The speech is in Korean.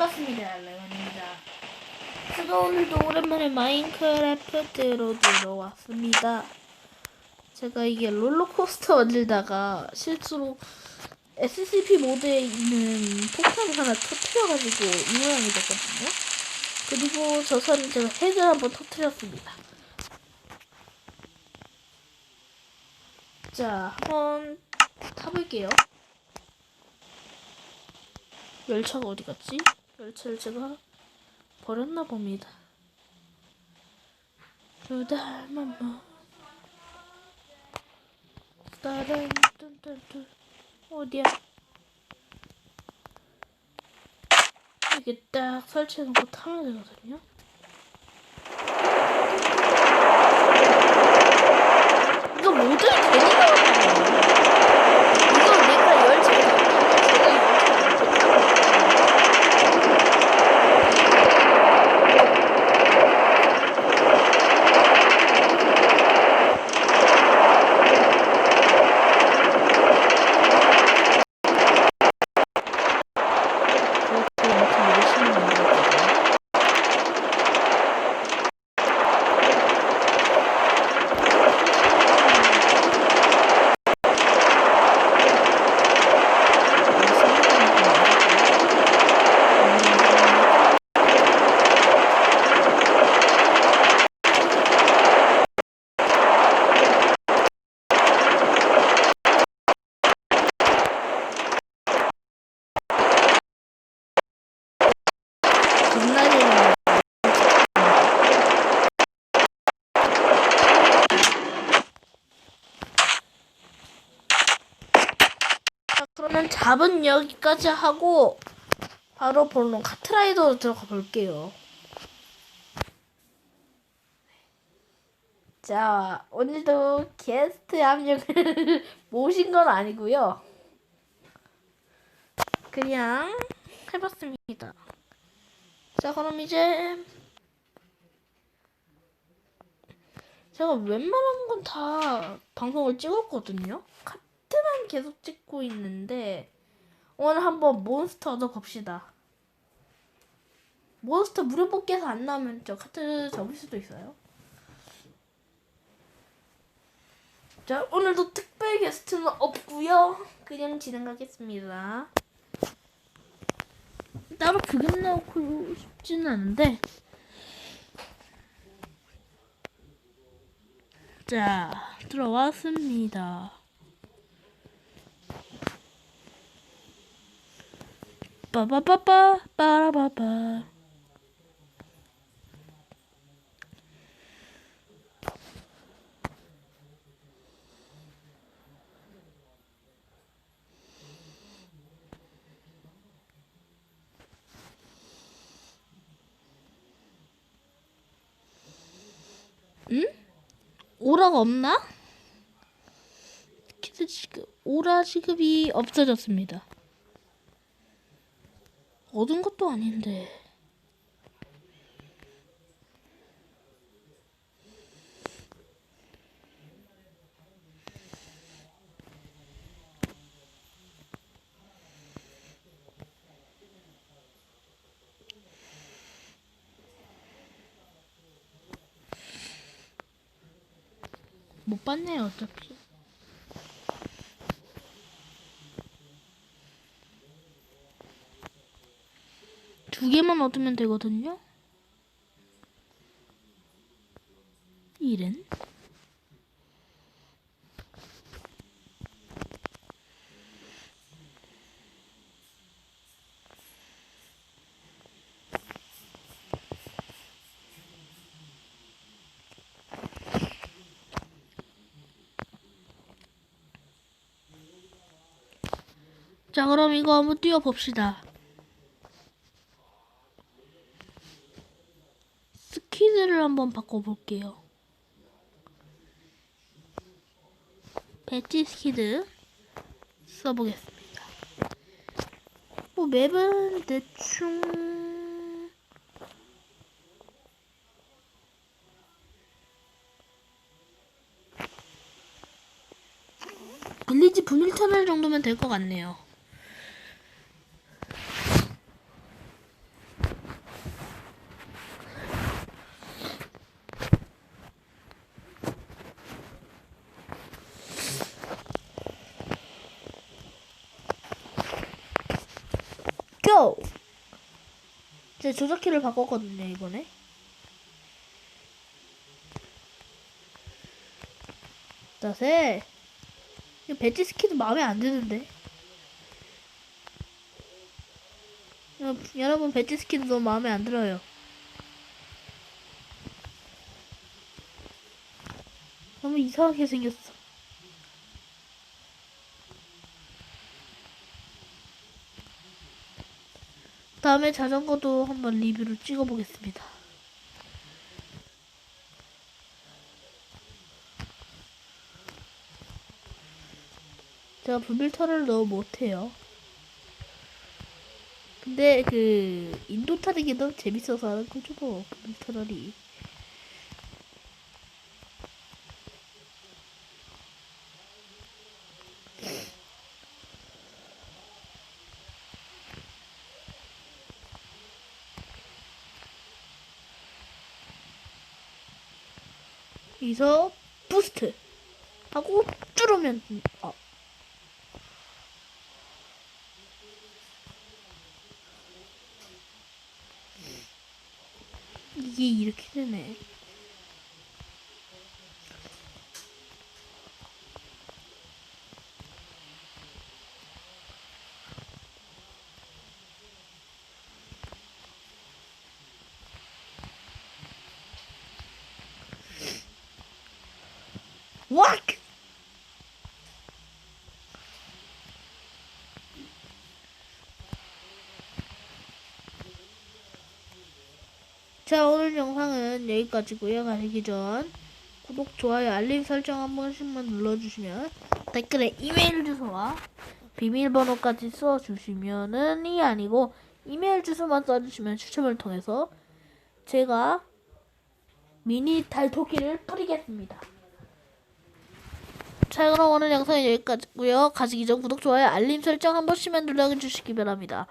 반갑습니다, 레원입니다. 제가 오늘도 오랜만에 마인크래프트로 들어왔습니다. 제가 이게 롤러코스터 만들다가 실수로 SCP 모드에 있는 폭탄 하나 터트려가지고 이 모양이 됐거든요. 그리고 저선 제가 핵을 한번 터트렸습니다. 자, 한번 타볼게요. 열차가 어디 갔지? 열차를 제가 버렸나 봅니다. 루달마마 다른 뚠뚠뚠 어디야? 이게 딱 설치해놓고 타면 되거든요. 이거 모델이 괜히 나왔다는 이거 내가 열차를 타면 제가 열차를 타고 그렇게 엄청 열심히 만들었거든요. 겁나게 자, 그러면 잡은 여기까지 하고 바로 본론 카트라이더로 들어가 볼게요. 자, 오늘도 게스트 한 명을 모신 건 아니고요. 그냥 해봤습니다. 자, 그럼 이제 제가 웬만한 건 다 방송을 찍었거든요. 계속 찍고 있는데 오늘 한번 몬스터 얻어 봅시다. 몬스터 무료 뽑기에서 안 나오면 저 카트 접을 수도 있어요. 자, 오늘도 특별 게스트는 없고요. 그냥 진행하겠습니다. 따로 그림 나오고 싶지는 않은데 자 들어왔습니다 빠바바바 빠라바바 오라가 없나? 오라 지급이 없어졌습니다. 얻은 것도 아닌데. 못 봤네요, 어차피. 두 개만 얻으면 되거든요. 이ren 자, 그럼 이거 한번 뛰어봅시다. 스키드를 한번 바꿔볼게요. 배지 스키드 써보겠습니다. 뭐 맵은 대충 빌리지 분일 터널 정도면 될 것 같네요. 고! 제 조작키를 바꿨거든요, 이번에. 자세. 이 배지 스킨도 마음에 안 드는데. 여- 여러분, 배지 스킨도 너무 마음에 안 들어요. 너무 이상하게 생겼어. 다음에 자전거도 한번 리뷰를 찍어보겠습니다. 제가 불밀터를 너무 못해요. 근데 그 인도 타는 게 너무 재밌어서 하는 거죠 뭐 불밀터널이. 여기서 부스트 하고 쭈르면 어. 이게 이렇게 되네. 왁! 자, 오늘 영상은 여기까지고요. 가시기 전 구독, 좋아요, 알림 설정 한 번씩만 눌러주시면 댓글에 이메일 주소와 비밀번호까지 써주시면은 이 아니고 이메일 주소만 써주시면 추첨을 통해서 제가 미니 달토끼를 뿌리겠습니다. 자 그럼 오늘 영상은 여기까지고요. 가시기 전 구독, 좋아요, 알림 설정 한 번씩만 눌러주시기 바랍니다.